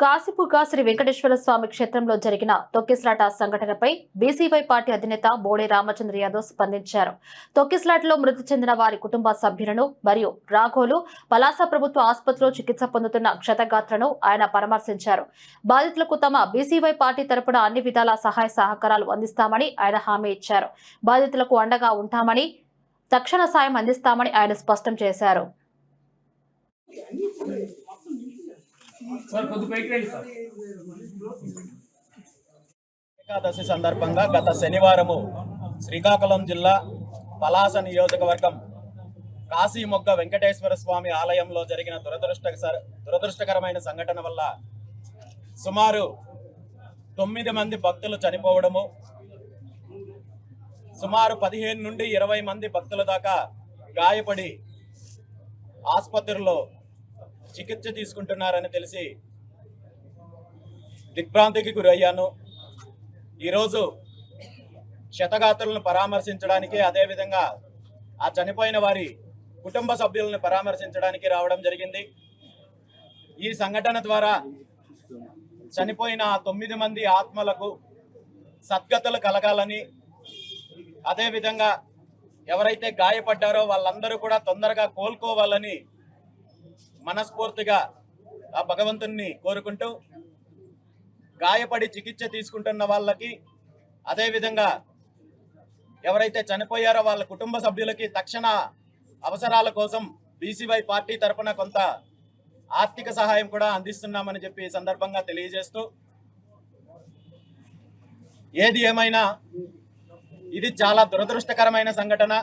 కాసిపుగా శ్రీ వెంకటేశ్వర స్వామి క్షేత్రంలో జరిగిన తొక్కిస్లాట సంఘటనపై బీసీవై పార్టీ అధినేత బోడే రామచంద్ర యాదవ్ స్పందించారు. తొక్కిస్లాట్లో మృతి చెందిన వారి కుటుంబ సభ్యులను మరియు రాఘోలు పలాస ప్రభుత్వ ఆసుపత్రిలో చికిత్స పొందుతున్న క్షతగాత్రను ఆయన పరామర్శించారు. బాధితులకు తమ బీసీవై పార్టీ తరపున అన్ని విధాల సహాయ సహకారాలు అందిస్తామని ఆయన హామీ ఇచ్చారు. బాధితులకు అండగా ఉంటామని తక్షణ సాయం అందిస్తామని ఆయన స్పష్టం చేశారు. సార్ కొద్ది పైకి రండి సార్. ఏకాదశి సందర్భంగా గత శనివారము శ్రీకాకుళం జిల్లా పలాస నియోజకవర్గం కాశీమొగ్గ వెంకటేశ్వర స్వామి ఆలయంలో జరిగిన దురదృష్ట దురదృష్టకరమైన సంఘటన వల్ల సుమారు తొమ్మిది మంది భక్తులు చనిపోవడము సుమారు పదిహేను నుండి ఇరవై మంది భక్తుల దాకా గాయపడి ఆసుపత్రిలో చికిత్స తీసుకుంటున్నారని తెలిసి దిగ్భ్రాంతికి గురయ్యాను. ఈరోజు శతగాత్రులను పరామర్శించడానికి అదేవిధంగా ఆ చనిపోయిన వారి కుటుంబ సభ్యులను పరామర్శించడానికి రావడం జరిగింది. ఈ సంఘటన ద్వారా చనిపోయిన ఆ తొమ్మిది మంది ఆత్మలకు సద్గతులు కలగాలని అదేవిధంగా ఎవరైతే గాయపడ్డారో వాళ్ళందరూ కూడా తొందరగా కోలుకోవాలని మనస్ఫూర్తిగా ఆ భగవంతుణ్ణి కోరుకుంటూ గాయపడి చికిత్స తీసుకుంటున్న వాళ్ళకి అదేవిధంగా ఎవరైతే చనిపోయారో వాళ్ళ కుటుంబ సభ్యులకి తక్షణ అవసరాల కోసం బీసీవై పార్టీ తరపున కొంత ఆర్థిక సహాయం కూడా అందిస్తున్నామని చెప్పి ఈ సందర్భంగా తెలియజేస్తూ ఏది ఏమైనా ఇది చాలా దురదృష్టకరమైన సంఘటన.